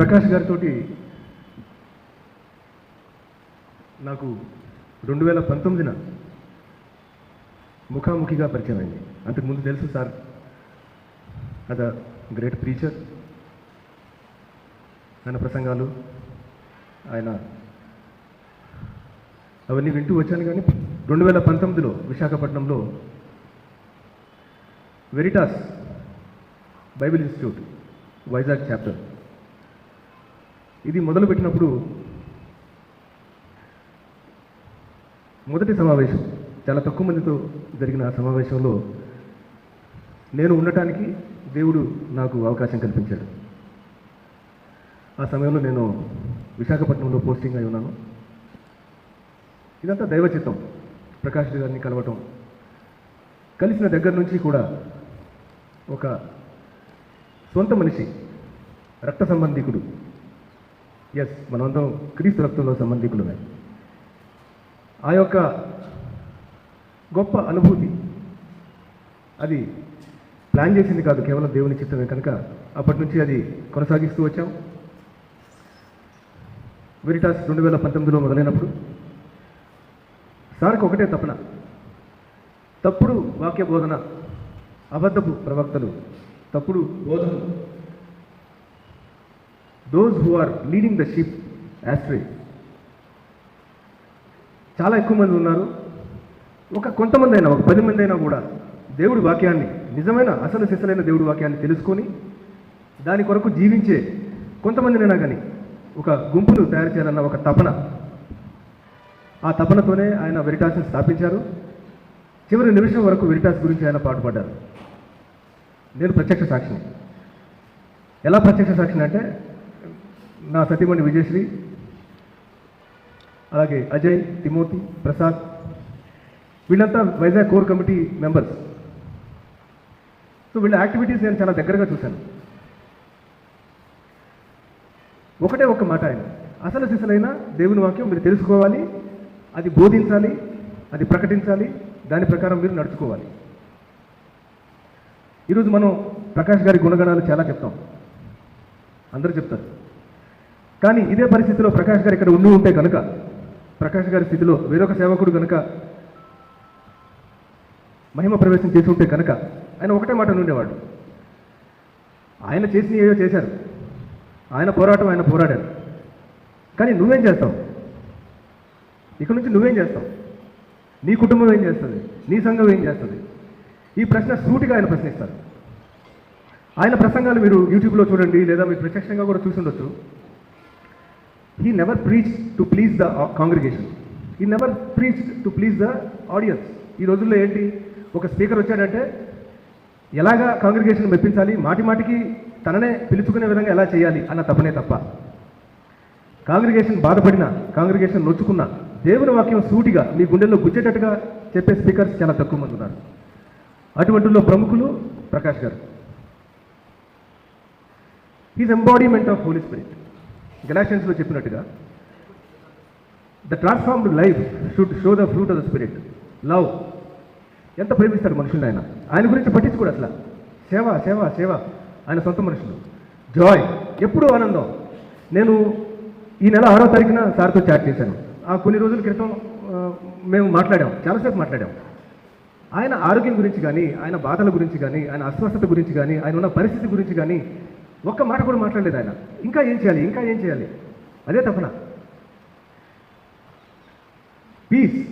ప్రకాష్ గారితో నాకు రెండు వేల పంతొమ్మిదిన ముఖాముఖిగా పరిచయం అయింది అంతకుముందు తెలుసు సార్ అద గ్రేట్ ప్రీచర్ ఆయన ప్రసంగాలు ఆయన అవన్నీ వింటూ వచ్చాను కానీ రెండు వేల పంతొమ్మిదిలో విశాఖపట్నంలో Veritas Bible institute Vizag chapter ఇది మొదలుపెట్టినప్పుడు మొదటి సమావేశం చాలా తక్కువ మందితో జరిగిన ఆ సమావేశంలో నేను ఉండటానికి దేవుడు నాకు అవకాశం కల్పించాడు. ఆ సమయంలో నేను విశాఖపట్నంలో పోస్టింగ్ అయి ఉన్నాను. ఇదంతా దైవ చిత్తం ప్రకాష్ గారిని కలవటం. కలిసిన దగ్గర నుంచి కూడా ఒక సొంత మనిషి రక్త సంబంధికుడు. ఎస్ మనమందరం క్రీస్తు రక్తంలో సంబంధికులమే. ఆ యొక్క గొప్ప అనుభూతి అది ప్లాన్ చేసింది కాదు కేవలం దేవుని చిత్తమే. కనుక అప్పటి నుంచి అది కొనసాగిస్తూ వచ్చాం. వెరిటాస్ రెండు వేల పంతొమ్మిదిలో మొదలైనప్పుడు సార్కి ఒకటే తపన. తప్పుడు వాక్య బోధన అబద్ధపు ప్రవక్తలు తప్పుడు బోధన those who are leading the ship astray చాలా ఎక్కువ మంది ఉన్నారు. ఒక కొంతమంది అయినా ఒక పది మంది అయినా కూడా దేవుడి వాక్యాన్ని నిజమైన అసలు సిసలైన దేవుడి వాక్యాన్ని తెలుసుకొని దాని కొరకు జీవించే కొంతమందినైనా కానీ ఒక గుంపును తయారు చేయాలన్న ఒక తపన. ఆ తపనతోనే ఆయన వెరిటాస్ని స్థాపించారు. చివరి నిమిషం వరకు వెరిటాస్ గురించి ఆయన పాటుపడ్డారు. నేను ప్రత్యక్ష సాక్షిని. ఎలా ప్రత్యక్ష సాక్షిని అంటే నా సతీమణి విజయశ్రీ అలాగే అజయ్ తిమోతి ప్రసాద్ వీళ్ళంతా Vizag core committee members. So వీళ్ళ యాక్టివిటీస్ నేను చాలా దగ్గరగా చూశాను. ఒకటే ఒక మాట ఆయన. అసలు సిసలైన దేవుని వాక్యం మీరు తెలుసుకోవాలి అది బోధించాలి అది ప్రకటించాలి దాని ప్రకారం మీరు నడుచుకోవాలి. ఈరోజు మనం ప్రకాష్ గారి గుణగణాలు చాలా చెప్తాం. అందరూ చెప్తారు. కానీ ఇదే పరిస్థితిలో ప్రకాష్ గారు ఇక్కడ ఉండి ఉంటే కనుక ప్రకాష్ గారి స్థితిలో వేరొక సేవకుడు కనుక మహిమ ప్రవేశం చేసి ఉంటే కనుక ఆయన ఒకటే మాట ఉండేవాడు. ఆయన చేసిన ఏదో చేశారు. ఆయన పోరాటం ఆయన పోరాడారు. కానీ నువ్వేం చేస్తావు? ఇక్కడ నుంచి నువ్వేం చేస్తావు? నీ కుటుంబం ఏం చేస్తుంది? నీ సంఘం ఏం చేస్తుంది? ఈ ప్రశ్న సూటిగా ఆయన ప్రశ్నిస్తారు. ఆయన ప్రసంగాలు మీరు యూట్యూబ్లో చూడండి లేదా మీరు ప్రత్యక్షంగా కూడా చూసి ఉండొచ్చు. He never preach to please the congregation he never preach to please the audience ఈ రోజుల్లో ఏంటి? ఒక స్పీకర్ వచ్చాడంటే ఎలాగా కాంగ్రిగేషన్ మెప్పించాలి? మాటి మాటికి తననే పిలుచుకునే విధంగా ఎలా చేయాలి అన్న తప్పనే తప్ప. కాంగ్రిగేషన్ బాధపడిన కాంగ్రిగేషన్ నొచ్చుకున్న దేవుని వాక్యం సూటిగా మీ గుండెల్లో గుచ్చేటట్టుగా చెప్పే స్పీకర్స్ చాలా తక్కువ మంది ఉన్నారు. అటువంటిలో ప్రముఖులు Prakash garu. Is embodiment of holy spirit గెలాషన్స్లో చెప్పినట్టుగా the transformed life should show the fruit of the spirit love ఎంత ప్రేమిస్తాడు మనుషుల్ని ఆయన? ఆయన గురించి పట్టించుకోడు అట్లా సేవ సేవ సేవ. ఆయన సొంత మనుషులు. జాయ్ ఎప్పుడూ ఆనందం. నేను ఈ నెల ఆరో తారీఖున సార్తో చాట్ చేశాను. ఆ కొన్ని రోజుల క్రితం మేము మాట్లాడాం. చాలాసేపు మాట్లాడాం. ఆయన ఆరోగ్యం గురించి కానీ ఆయన బాధల గురించి కానీ ఆయన అస్వస్థత గురించి కానీ ఆయన ఉన్న పరిస్థితి గురించి కానీ ఒక్క మాట కూడా మాట్లాడలేదు ఆయన. ఇంకా ఏం చేయాలి? ఇంకా ఏం చేయాలి? అదే తపన. పీస్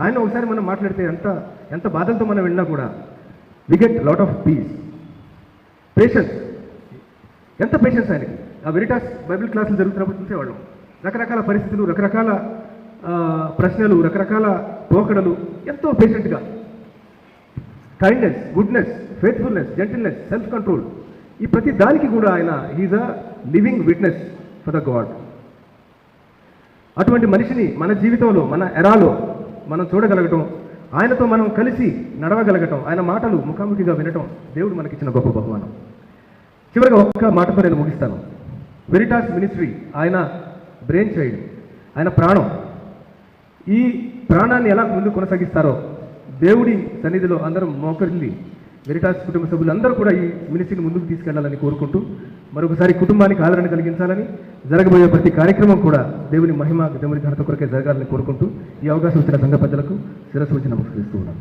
ఆయన ఒకసారి మనం మాట్లాడితే ఎంత ఎంత బాధలతో మనం వెళ్ళినా కూడా we get lot of peace patience ఎంత పేషెన్స్ ఆయనకి. ఆ వెరిటాస్ బైబిల్ క్లాసులు జరుగుతున్నప్పుడు చూసేవాళ్ళం. రకరకాల పరిస్థితులు రకరకాల ప్రశ్నలు రకరకాల పోకడలు ఎంతో పేషెంట్గా kindness goodness faithfulness gentleness self control ఈ ప్రతి దానికి కూడా ఆయన he's a living witness for the god అటువంటి మనిషిని మన జీవితంలో మన ఎరాలో మనం చూడగలగటం ఆయనతో మనం కలిసి నడవగలగటం ఆయన మాటలు ముఖాముఖిగా వినటం దేవుడు మనకిచ్చిన గొప్ప బహుమానం. చివరిగా ఒక్క మాటతో నేను ముగిస్తాను. వెరిటాస్ మినిస్ట్రీ ఆయన బ్రెయిన్ చైల్డ్ ఆయన ప్రాణం. ఈ ప్రాణాన్ని ఎలా ముందు కొనసాగిస్తారో దేవుడి సన్నిధిలో అందరం మోకరిల్లి వెరిటాస్ కుటుంబ సభ్యులందరూ కూడా ఈ మినిస్ట్రీని ముందుకు తీసుకెళ్ళాలని కోరుకుంటూ మరొకసారి కుటుంబానికి ఆదరణ కలిగించాలని జరగబోయే ప్రతి కార్యక్రమం కూడా దేవుని మహిమ దేవుని ఘనత కొరకే జరగాలని కోరుకుంటూ ఈ అవకాశం ఇచ్చిన సంఘ పెద్దలకు శిరస్సు వచ్చి నమస్కరిస్తూ ఉన్నాను